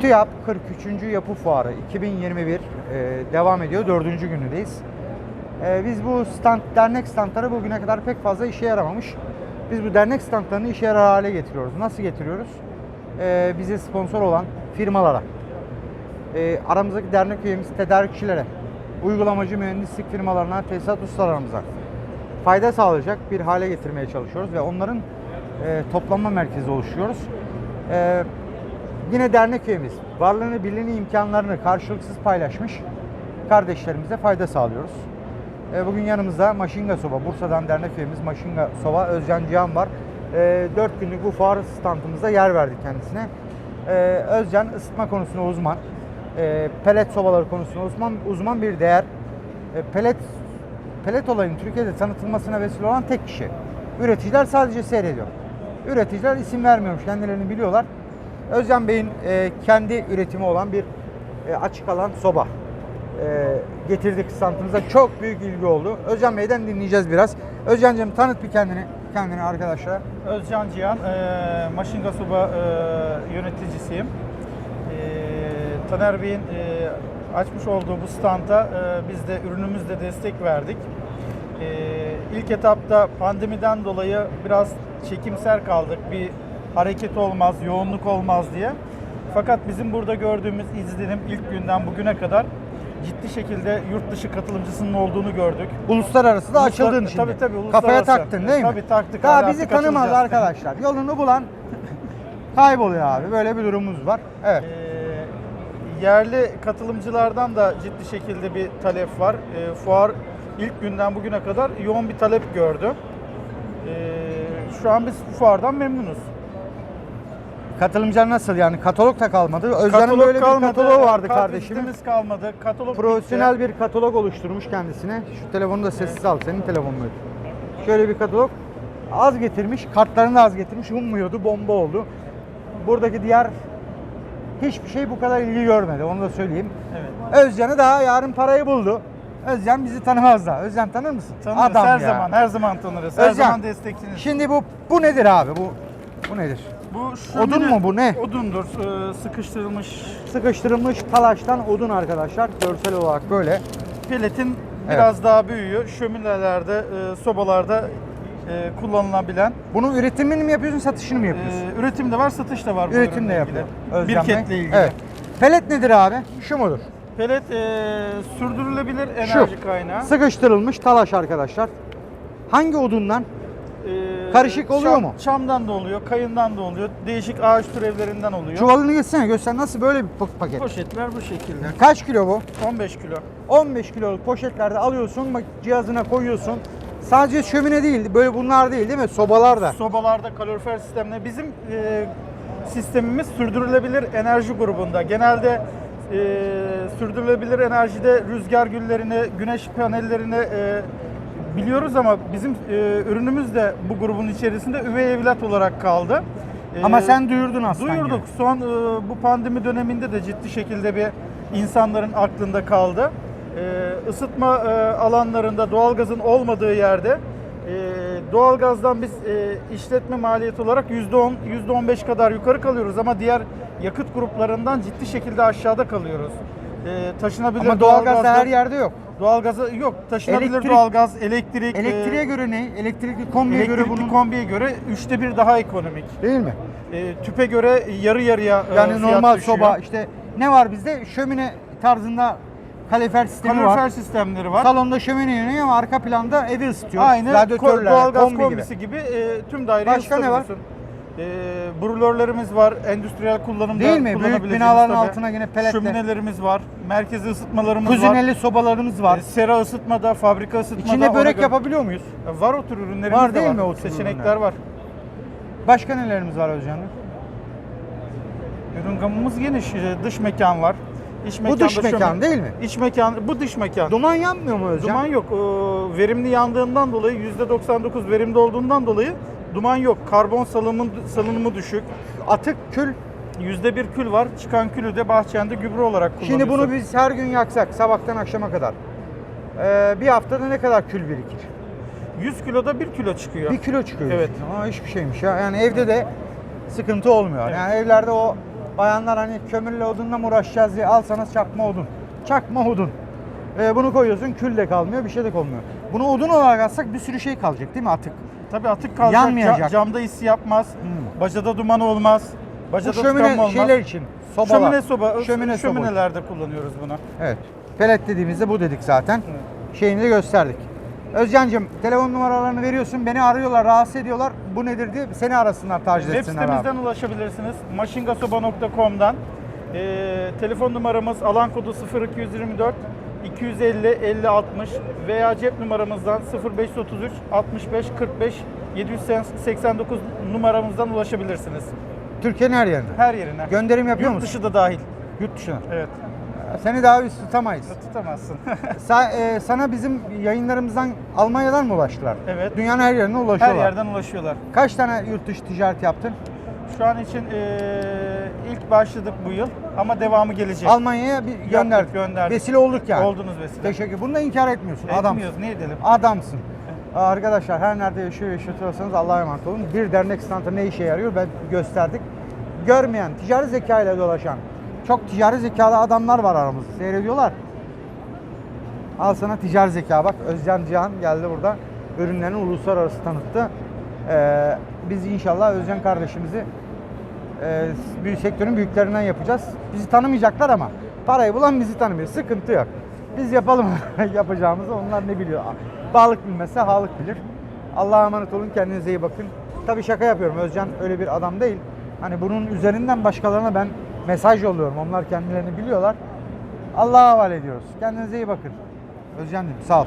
TÜYAP 43. Yapı Fuarı 2021 e, devam ediyor. Dördüncü günündeyiz. E, biz bu stand, dernek standları bugüne kadar pek fazla işe yaramamış. Biz bu dernek standlarını işe yarar hale getiriyoruz. Nasıl getiriyoruz? E, bize sponsor olan firmalara, e, aramızdaki dernek üyemiz tedarikçilere, uygulamacı mühendislik firmalarına, tesisat ustalarımıza fayda sağlayacak bir hale getirmeye çalışıyoruz ve onların e, toplanma merkezi oluşturuyoruz. E, yine dernek üyemiz varlığını, birliğini, imkanlarını karşılıksız paylaşmış kardeşlerimize fayda sağlıyoruz. E, bugün yanımızda Maşinga Soba, Bursa'dan dernek üyemiz Maşinga Soba Özcan Cihan var. E, 4 günlük bu fuar standımızda yer verdik kendisine. E, Özcan ısıtma konusunda uzman, e, pelet sobaları konusunda uzman, uzman bir değer. E, pelet pelet olayının Türkiye'de tanıtılmasına vesile olan tek kişi. Üreticiler sadece seyrediyor. Üreticiler isim vermiyormuş, kendilerini biliyorlar. Özcan Bey'in e, kendi üretimi olan bir e, açık alan soba e, getirdik standımıza. Çok büyük ilgi oldu. Özcan Bey'den dinleyeceğiz biraz. Özcan'cığım tanıt bir kendini, kendini arkadaşlara. Özcan Cihan, e, Maşinga Suba e, yöneticisiyim. E, Taner Bey'in e, açmış olduğu bu standa e, biz de ürünümüzle destek verdik. E, ilk etapta pandemiden dolayı biraz çekimser kaldık. Bir hareket olmaz, yoğunluk olmaz diye. Fakat bizim burada gördüğümüz izlenim ilk günden bugüne kadar ciddi şekilde yurt dışı katılımcısının olduğunu gördük. Uluslararası da Uluslar- açıldın şimdi. tabii, tabii, Kafaya uluslararası. taktın değil mi? Tabii, taktık Daha bizi tanımaz arkadaşlar. Yolunu bulan kayboluyor abi. Böyle bir durumumuz var. Evet. Ee, yerli katılımcılardan da ciddi şekilde bir talep var. Ee, fuar ilk günden bugüne kadar yoğun bir talep gördü. Ee, şu an biz fuardan memnunuz. Katılımcılar nasıl yani? Katalog da kalmadı. Özcan'ın Katalog böyle kalmadı, bir kataloğu vardı listemiz kalmadı. Katalog Profesyonel bitti. bir katalog oluşturmuş kendisine. Şu telefonu da sessiz al. Senin telefonun mu? Şöyle bir katalog. Az getirmiş. Kartlarını da az getirmiş. Ummuyordu. Bomba oldu. Buradaki diğer hiçbir şey bu kadar ilgi görmedi. Onu da söyleyeyim. Evet. Özcan'ı daha yarın parayı buldu. Özcan bizi tanımaz da. Özcan tanır mısın? Tanırız Adam her ya. zaman, her zaman tanırız. Her Özcan, zaman destekçiniz. Şimdi bu bu nedir abi? Bu bu nedir? Bu odun mu bu, ne? Odundur. Ee, sıkıştırılmış Sıkıştırılmış talaştan odun arkadaşlar. Görsel olarak böyle. Peletin biraz daha büyüğü. Şöminelerde, e, sobalarda e, kullanılabilen. Bunun üretimini mi yapıyorsun, satışını mı yapıyorsun? e, üretim de var, satış da var. bu Üretim de ürünle yapıyor. Özcan Bey. Birketle ilgili. Evet. Pelet nedir abi? Şu mudur? Pelet e, sürdürülebilir enerji kaynağı. Sıkıştırılmış talaş arkadaşlar. Hangi odundan? E, Karışık oluyor mu? Çamdan da oluyor, kayından da oluyor. Değişik ağaç türevlerinden oluyor. Çuvalını geçsene göster nasıl böyle bir pa- paket. Poşetler bu şekilde. Kaç kilo bu? 15 kilo. 15 kiloluk poşetlerde alıyorsun, bak cihazına koyuyorsun. Sadece şömine değil, böyle bunlar değil değil mi? Sobalar da. Sobalarda kalorifer sistemle bizim e, sistemimiz sürdürülebilir enerji grubunda. Genelde e, sürdürülebilir enerjide rüzgar güllerini, güneş panellerini e, biliyoruz ama bizim e, ürünümüz de bu grubun içerisinde üvey evlat olarak kaldı. E, Ama sen duyurdun aslında. Duyurduk. Son e, bu pandemi döneminde de ciddi şekilde bir insanların aklında kaldı. E, ısıtma e, alanlarında doğalgazın olmadığı yerde e, doğalgazdan biz e, işletme maliyeti olarak %10, %15 kadar yukarı kalıyoruz ama diğer yakıt gruplarından ciddi şekilde aşağıda kalıyoruz. E, taşınabilir Ama doğalgaz da her yerde yok. Doğalgazı yok. Taşınabilir Elektrik- doğalgaz, elektrik, Elektriğe e, göre ne? Elektrikli kombiye göre elektrikli bunun kombiye göre üçte bir daha ekonomik. değil mi? E, tüpe göre yarı yarıya e, Yani fiyat normal düşüyor. soba işte ne var bizde? Şömine tarzında kalifer sistemi kalorifer var. sistemleri var. Salonda şömine yanıyor ama arka planda evi ısıtıyor. Aynı Radyatörler, doğalgaz kombi gibi. kombisi gibi, e, tüm daireyi Başka ne var? ısıtabiliyorsun. E, brulörlerimiz var. Endüstriyel kullanımda Değil mi? Büyük kullanabileceğimiz binaların tabii. altına yine peletle. Şöminelerimiz var. Merkezi ısıtmalarımız var. Kuzineli sobalarımız var. E, sera ısıtmada, fabrika ısıtmada. İçinde ona börek göre- yapabiliyor muyuz? E, Var o tür ürünlerimiz Var de değil mi o tür Seçenekler ürünler? var. Başka nelerimiz var Özcan Bey? Ürün gamımız geniş. E, Dış mekan var. İç Bu dış mekan şömine- değil mi? İç mekan, bu dış mekan. Duman yanmıyor mu Özcan? Duman yok. Ee, verimli yandığından dolayı %99 verimli olduğundan dolayı duman yok. Karbon salınımı, salınımı düşük. Atık, kül. %1 kül var. Çıkan külü de bahçende gübre olarak kullanıyorsun. Şimdi bunu biz her gün yaksak sabahtan akşama kadar. Ee, bir haftada ne kadar kül birikir? 100 kiloda 1 kilo çıkıyor. Bir kilo çıkıyor. Evet. Aa, hiçbir şeymiş ya. Yani evde de sıkıntı olmuyor. Evet. Yani evlerde o Bayanlar hani kömürle odunla mı uğraşacağız diye al sana çakma odun. Çakma odun. Ee, bunu koyuyorsun kül de kalmıyor bir şey de olmuyor. Bunu odun olarak alsak bir sürü şey kalacak değil mi atık? Tabii atık kalacak. Yanmayacak. ca- camda is yapmaz. Hmm. Bacada duman olmaz. Bu Bacada tıkanma şömine olmaz. şeyler için. Sobalar. Şömine soba. Şömine soba. şöminelerde kullanıyoruz bunu. Evet. Pelet dediğimizde bu dedik zaten. Evet. Şeyini de gösterdik. Özcan'cığım telefon numaralarını veriyorsun. Beni arıyorlar, rahatsız ediyorlar. Bu nedir diye seni arasınlar, taciz Web etsinler abi. sitemizden ulaşabilirsiniz. maşingasoba.com'dan. Ee, telefon numaramız alan kodu 0224 250 50 60 veya cep numaramızdan 0533 65 45 789 numaramızdan ulaşabilirsiniz. Türkiye'nin her yerinde. Her yerine. Gönderim yapıyor Yurt musun? dışı da dahil. Yurt dışına. Evet. Seni daha üst tutamayız. Tutamazsın. Sa- e, sana bizim yayınlarımızdan Almanya'dan mı ulaştılar? Evet. Dünyanın her yerine Her ulaşıyorlar. yerden ulaşıyorlar. Kaç tane yurt dışı ticaret yaptın? Şu an için eee, ilk başladık bu yıl ama devamı gelecek. Almanya'ya bir gönderdik. gönderdik. Vesile olduk yani. Oldunuz vesile. Teşekkür. Bunu da inkar etmiyorsun. Etmiyoruz, ne edelim? Adamsın. Arkadaşlar her nerede yaşıyor yaşatıyorsanız Allah'a emanet olun. Bir dernek standı ne işe yarıyor ben gösterdik. Görmeyen, ticari zeka ile dolaşan, çok ticari zekalı adamlar var aramızda. Seyrediyorlar. Al sana ticari zeka bak. Özcan Cihan geldi burada. Ürünlerini uluslararası tanıttı. Ee, biz inşallah Özcan kardeşimizi e, büyük sektörün büyüklerinden yapacağız. Bizi tanımayacaklar ama parayı bulan bizi tanımıyor. Sıkıntı yok. Biz yapalım yapacağımızı. Onlar ne biliyor? Bağlık bilmezse halık bilir. Allah'a emanet olun. Kendinize iyi bakın. Tabii şaka yapıyorum. Özcan öyle bir adam değil. Hani bunun üzerinden başkalarına ben mesaj yolluyorum. Onlar kendilerini biliyorlar. Allah'a havale ediyoruz. Kendinize iyi bakın. Özcan sağ ol.